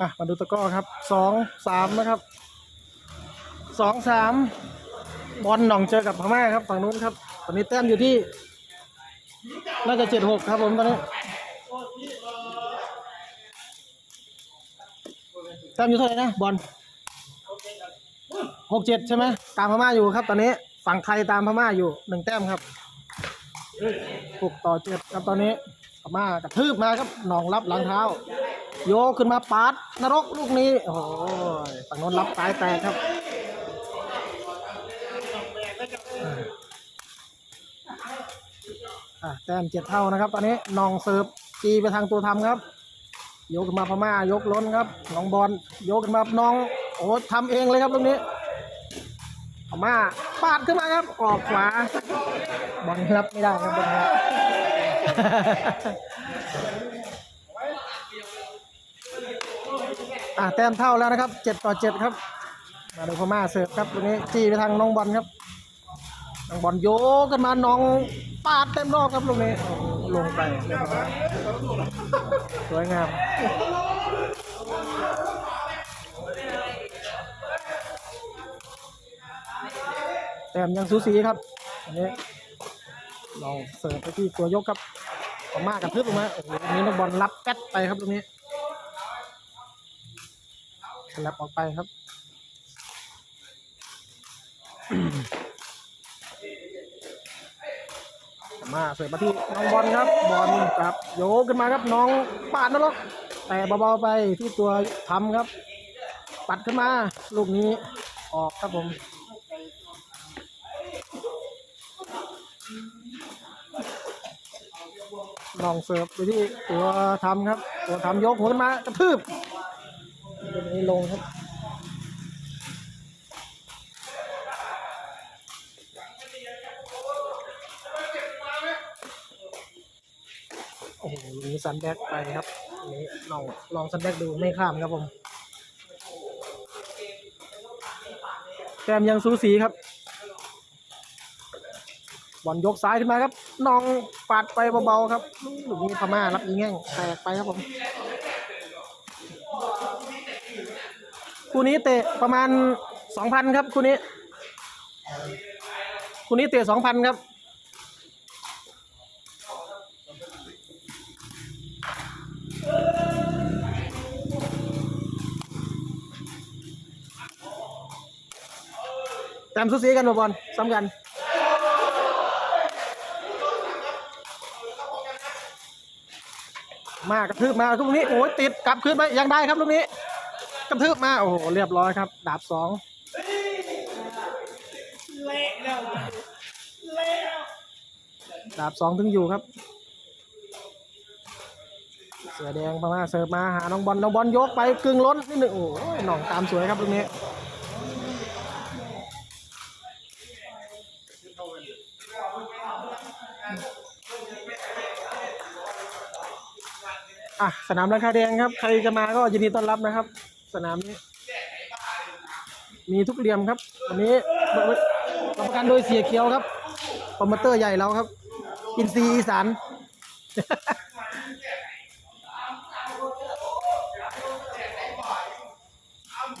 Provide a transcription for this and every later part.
อะมาดูตะก้อครับสองสามนะครับสองสามบอลหนองเจอกับพม่าครับฝั่งนู้นครับ ตอนนี้แต้มอยู่ที่ น่าจะเจ็ดหกครับผมตอนนี้แต้มอยู่เท่าไหร่นะบอลหกเจ็ดใช่ไหมตามพม่าอยู่ครับ ตอนนี้ฝั่งไทยตามพม่าอยู่หนึ่งแต้มครับหกต่อเจ็ดครับตอนนี้พม่ากระทืบมาครับหนองรับหลังเท้า โยกขึ้นมาปาดนรกลูกนี้ โอ้โหฝั่งโน้นรับตายแตกครับอะแต้มเจ็ดเท่านะครับตอนนี้นองเสิร์ฟจีไปทางตัวทำครับโยกขึ้นมาพม่ายกล้นครับน้องบอลโยกขึ้นมาน้องโอ้ทำเองเลยครับตรงนี้พม่าปาดขึ้นมาครับออกขวาบอลรับไม่ได้ครับบอลครับ อะแต้มเท่าแล้วนะครับเจ็ดต่อเจ็ดครับ มาดูพม่าเสิร์ฟครับตรงนี้จี้ไปทางน้องบอลครับน้องบอลโยกกันมาน้องปาดเต็มรอบครับลูกนี้ลงไปสวยงามแต้มยังสูสีครับอันนี้ลองเสิร์ฟไปที่ตัวยกครับพม่ากระทึบลงมาโอ้โหตรงนี้น้องบอลรับแก๊ดไปครับตรงนี้ สลับออกไปครับมาเสิร์ฟมาที่น้องบอลครับบอลครับโยกขึ้นมาครับน้องปาดนรกแต่เบาๆไปที่ตัวทำครับ ปัดขึ้นมาลูกนี้ออกครับผมลองเสิร์ฟไปที่ตัวทำครับ ตัวทำยกหัวขึ้นมากระทืบ ลูกนี้ลงครับโอ้โหลูกนี้ซันแบ็กไปครับนี้ลองลองซันแบ็กดูไม่ข้ามครับผมแต้มยังสูสีครับบอลยกซ้ายขึ้นมาครับน้องปาดไปเบาๆครับลูกนี้พม่ารับอีแง่งแตกไปครับผม คู่นี้เตะประมาณสองพันครับคู่นี้คู่นี้เตะสองพันครับต้มสุสีกันมาบอลซ้ำกันมากระทืบมาลูกนี้โอ้ยติดกลับคืนไปยังได้ครับลูกนี้ กระทืบมา โอ้โห เรียบร้อยครับ ดาบสองดาบสองถึงอยู่ครับ เสือแดงพม่าเสิร์ฟมาหาน้องบอลน้องบอลยกไปกึ่งล้นนิดหนึ่งโอ้ยหน่องตามสวยครับลูกนี้อะสนามราคาแดงครับ ใครจะมาก็ยินดีต้อนรับนะครับ สนามนี้ มีทุกเหลี่ยมครับ วันนี้รับประกันโดยเสียเขียวครับโปรโมเตอร์ใหญ่เราครับ อินซีอีสาน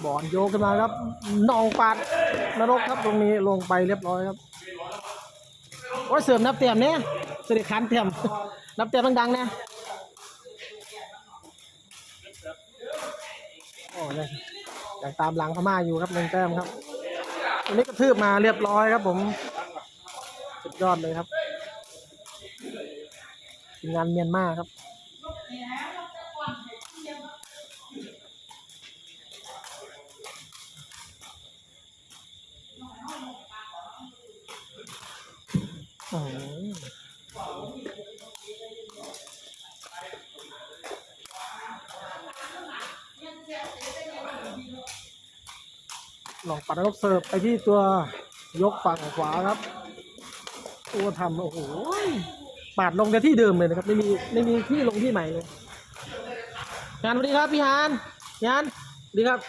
บอลโยกขึ้นมาครับนองปาดนรกครับตรงนี้ลงไปเรียบร้อยครับโอ้ยเสริมนับเต็มเนี่ยเสด็จขันเต็มนับเต็มดังๆนะ โอ้ยยังตามหลังพม่าอยู่ครับหนึ่งแต้มครับวันนี้กระทืบมาเรียบร้อยครับ ผมสุดยอดเลยครับทีมงานเมียนมาครับโอ้ ลองปัดรบเสิร์ฟไปที่ตัวยกฝั่งขวาครับตัวทำโอ้โหปาดลงแต่ที่เดิมเลยนะครับไม่มีไม่มีที่ลงที่ใหม่เลยงานสวัสดีครับพี่ฮานงานสวัสดีครับ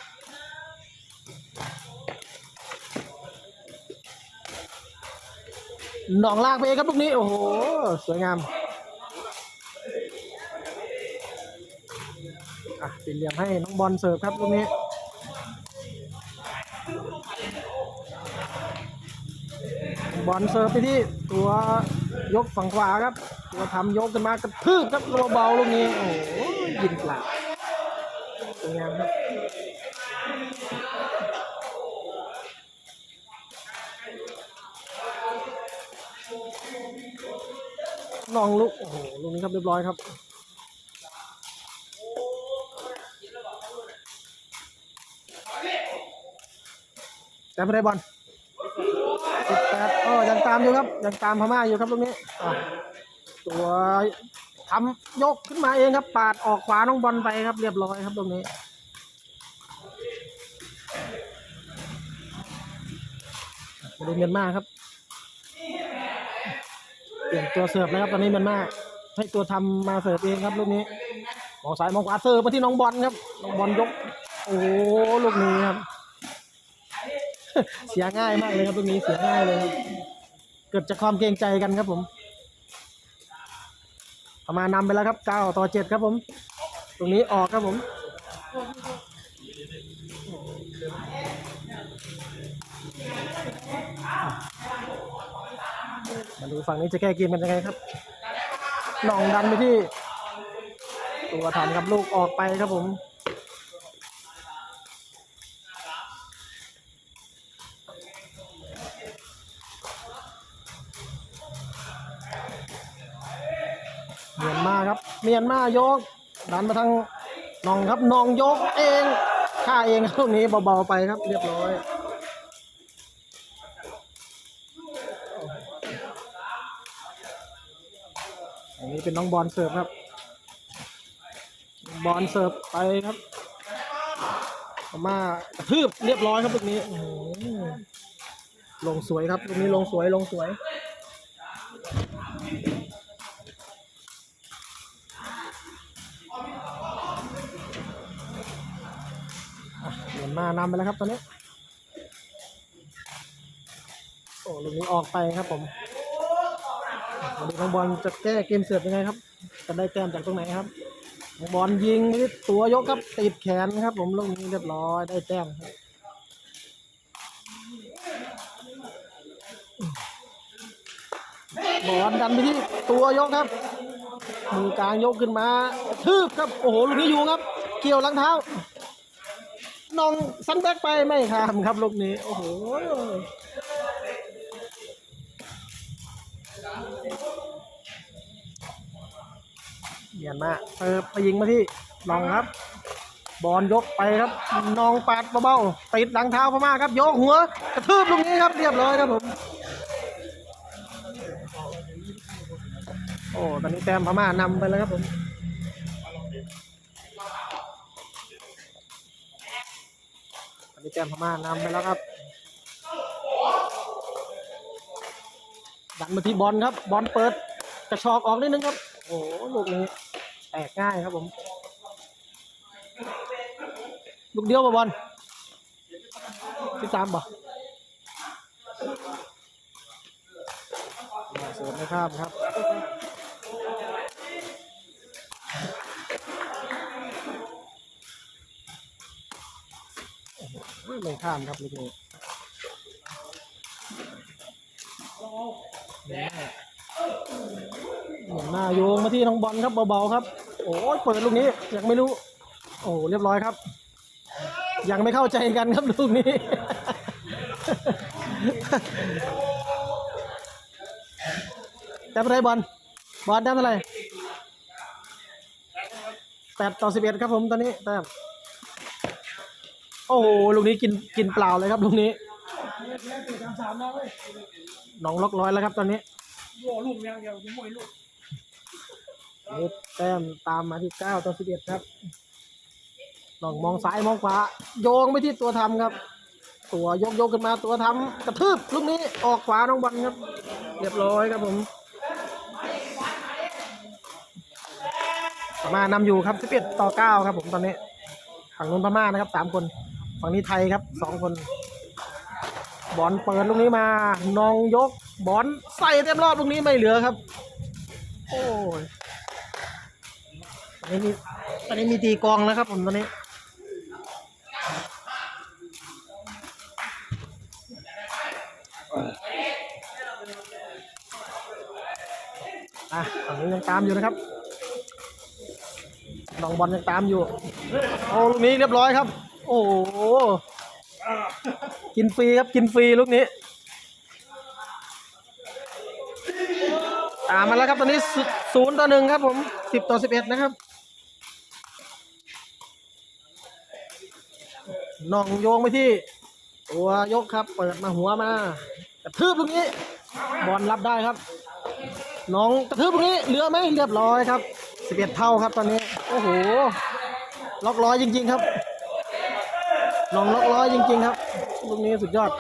หนองลากไปเองครับลูกนี้ โอ้โห สวยงามอะปิดเหลี่ยมให้น้องบอลเสิร์ฟครับตรงนี้ บอลเสิร์ฟไปที่ตัวยกฝั่งขวาครับ ตัวทำยกขึ้นมากระทืบครับเบาลูกนี้โอ้โหยิงกลับสวยงามครับลองลุกโอ้โหลูกนี้ครับเรียบร้อยครับแต่ไม่ได้บอล บแปดก็ยังตามอยู่ครับยังตามพม่าอยู่ครับตรงนี้ตัวทำยกขึ้นมาเองครับ ปาดออกขวาน้องบอลไปครับ เรียบร้อยครับตรงนี้มาดูเมียนมาครับ เปลี่ยนตัวเสิร์ฟแล้วครับ ตอนนี้เมียนมาให้ตัวทำมาเสิร์ฟเองครับลูกนี้มองซ้ายมองขวาเสิร์ฟมาที่น้องบอลครับน้องบอลยก โอ้ลูกนี้ครับ เสียง่ายมากเลยครับตรงนี้เสียง่ายเลยครับเกิดจากความเกรงใจกันครับผมประมาณนำไปแล้วครับเก้าต่อเจ็ดครับผม ตรงนี้ออกครับผมมาดูฝั่งนี้จะแก้เกมกันยังไงครับหน่องดันไปที่ ตัวทำครับลูกออกไปครับผม เมียนมาครับ เมียนมายกดันมาทางนองครับนองยกเองฆ่าเองครับตรงนี้เบาๆไปครับ เรียบร้อยอันนี้เป็นน้องบอลเสิร์ฟครับ บอลเสิร์ฟไปครับพมาทืบเรียบร้อยครับตรงนี้โอ้โหลงสวยครับตรงนี้ลงสวยลงสวย มานำไปแล้วครับตอนนี้ โอ้ลูกนี้ออกไปครับผมมาดูน้องบอลจะแก้เกมเสิร์ฟยังไงครับ จะได้แต้มจากตรงไหนครับ บอลยิงไปที่ตัวยกครับติดแขนครับ ผมลูกนี้เรียบร้อยได้แต้มครับบอลดันไปที่ตัวยกครับมือกลางยกขึ้นมาทืบครับ โอ้โหลูกนี้อยู่ครับ เกี่ยวลังเท้า น้องซันแบ็กไปไม่ข้ามครับลูกนี้ โอ้โหเยียนมาเปิดไปยิงมาที่น้องครับ บอลยกไปครับน้องปาดเบาๆติดหลังเท้าพม่าครับ ยกหัว กระทืบลูกนี้ครับ เรียบร้อยครับผม โอ้ ตอนนี้แต้มพม่านำไปแล้วครับผม แต้มพม่านำไปแล้วครับดันมาที่บอลครับ บอลเปิด กระชอกออกนิดนึงครับ โอ้โหลูกนี้แตกง่ายครับผม ลูกเดียวบอลที่สามป่สิร์ฟไม่ข้ามครับ ไม่ข้ามครับลูกนี้หน้าหน้าโยงมาที่น้องบอลครับเบาๆครับ โอ้ยเปิดลูกนี้ยังไม่รู้ โอ้เรียบร้อยครับ ยังไม่เข้าใจกันครับลูกนี้แต่เป็นไรบอลบอลได้เท่าไรแปดต่อสิบเอ็ดครับผมตอนนี้แต้ม โอ้โหลูกนี้กินกินเปล่าเลยครับลูกนี้ น้องล็อกร้อยแล้วครับตอนนี้ลูกยังเดียวมวยลูกนี่แต้มตามมาที่เก้าต่อสิบเอ็ดครับลองมองซ้ายมองขวา โยงไปที่ตัวทำครับ ตัวยกยกขึ้นมาตัวทำกระทืบลูกนี้ออกขวาน้องบอลครับ เรียบร้อยครับผมพม่านำอยู่ครับสิบเอ็ดต่อเก้าครับผมตอนนี้ฝั่งนู้นพม่านะครับสามคน ฝั่งนี้ไทยครับสองคน บอลเปิดลูกนี้มานองยก บอลใส่เต็มรอบลูกนี้ไม่เหลือครับ โอ้ยอันนี้มีตอนนี้มีตีกองนะครับผมตอนนี้อะฝั่งนี้ยังตามอยู่นะครับน้องบอลยังตามอยู่โอ้ลูกนี้เรียบร้อยครับ โอ้โหกินฟรีครับกินฟรีลูกนี้ ตามมาแล้วครับตอนนี้ศูนย์ต่อหนึ่งครับผมสิบต่อสิบเอ็ดนะครับน้องโยงไปที่ตัวยกครับ เปิดมาหัวมากระทืบลูกนี้ บอลรับได้ครับ น้องกระทืบตรงนี้เหลือไหมเรียบร้อยครับสิบเอ็ดเท่าครับตอนนี้ โอ้โหล็อกร้อยจริง ๆ ครับ น้องล็อกร้อยจริง ๆ ครับลูกนี้สุดยอด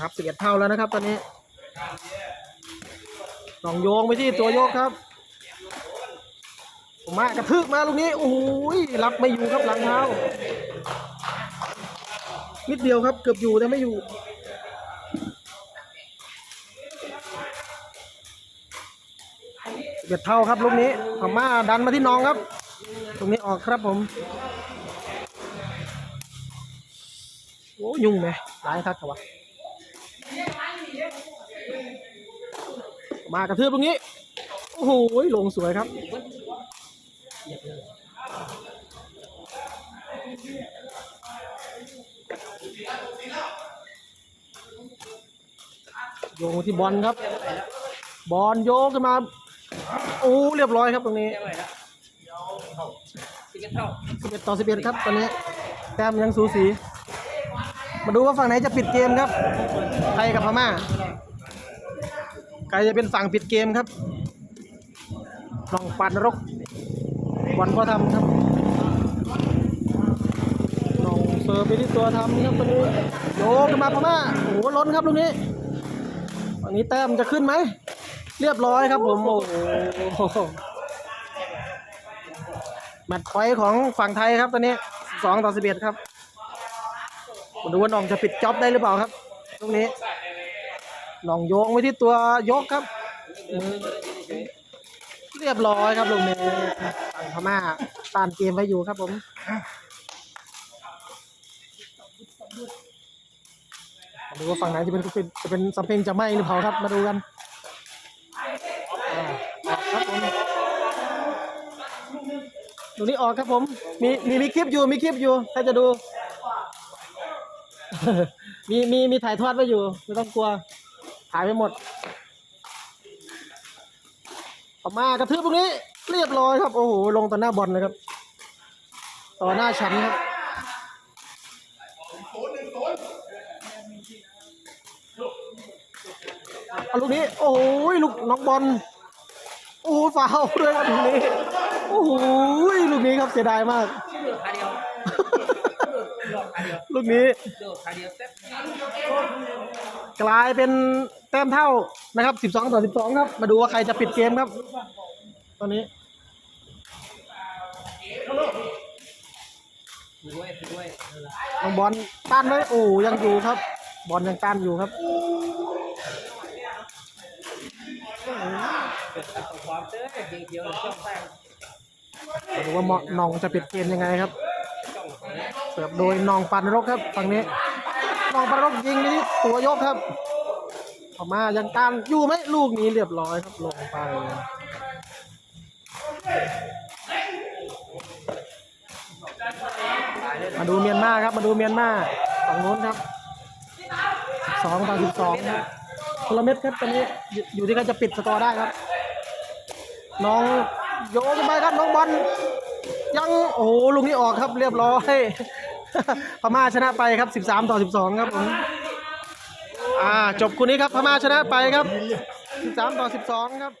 ครับสิบเอ็ดเท่าแล้วนะครับ ตอนนี้น้องโยงไปที่ตัวโยกครับมากระทืบมาลูกนี้โอ้โหรับไม่อยู่ครับหลังเท้านิดเดียวครับ เกือบอยู่แต่ไม่อยู่เบ็ดเท่าครับลูกนี้พม่าดันมาที่น้องครับ ตรงนี้ออกครับผม โอ้ยุ่งไหมร้ายครับวะมากระทืบตรงนี้ โอ้โหลงสวยครับโยงมาที่บอลครับ บอลโยกขึ้นมาโอ้เรียบร้อยครับตรงนี้สิบเอ็ดเท่า11ต่อ11ครับตอนนี้ แต้มยังสูสี มาดูว่าฝั่งไหนจะปิดเกมครับ ไทยกับพม่าใครจะเป็นฝั่งปิดเกมครับลองปันรกวันพ่อทำครับลองเสิร์ฟไปที่ตัวทำครับตอนนี้โยกขึ้นมาพม่าโอ้โหล้นครับตรงนี้ฝั่งนี้แต้มจะขึ้นไหม เรียบร้อยครับผม โอ้โหแมตช์พอยต์ของฝั่งไทยครับตอนนี้สองต่อสิบเอ็ดครับ มาดูว่าน้องจะปิดจ็อบได้หรือเปล่าครับตรงนี้น้องโยงไปที่ตัวยกครับมือเรียบร้อยครับลูกนี้ฝั่งพม่าตานเกมไว้อยู่ครับผมมาดูว่าฝั่งไหนจะเป็นจะเป็นสำเพ็งจะไหมหรือเปล่าครับ มาดูกันอ่าครับผมดูนี่ออกครับผม มีมีมีคลิปอยู่มีคลิปอยู่ใครจะดู มีมีมีถ่ายทอดไว้อยู่ ไม่ต้องกลัวถ่ายไปหมดออกมากระทืบตรงนี้ เรียบร้อยครับ โอ้โหลงต่อหน้าบอลเลยครับ ต่อหน้าฉันครับเอาลูกนี้ โอ้โหลูกน้องบอลโอ้โหฟาวล์ด้วยครับลูกนี้ โอ้โหลูกนี้ครับเสียดายมาก ลือกขาเดียวเลือกขาเดียวลูกนี้เลือกลายเป็นแต้มเท่านะครับ 12 ต่อ 12 ครับ มาดูว่าใครจะปิดเกมครับ ตอนนี้ด้วยด้วยน้องบอลต้านไว้โอ้ยังอยู่ครับ บอลยังต้านอยู่ครับดูว่าเหมาะน้องจะปิดเกมยังไงครับ เสิร์ฟโดยน้องปันรกครับฝั่งนี้น้องปันรกยิงไปที่ตัวยกครับออกมายังต้านอยู่ไหมลูกนี้เรียบร้อยครับลงไปมาดูเมียนมาครับมาดูเมียนมาฝั่งโน้นครับสองต่อสิบสองครับคนละเม็ดครับตอนนี้อยู่ที่ใครจะปิดสกอร์ได้ครับ น้องโยนไปครับน้องบอลยังโอ้โหลูกนี้ออกครับเรียบร้อย พม่าชนะไปครับ 13 ต่อ 12 ครับผมอ่าจบคู่นี้ครับพม่าชนะไปครับ 13 ต่อ 12 ครับ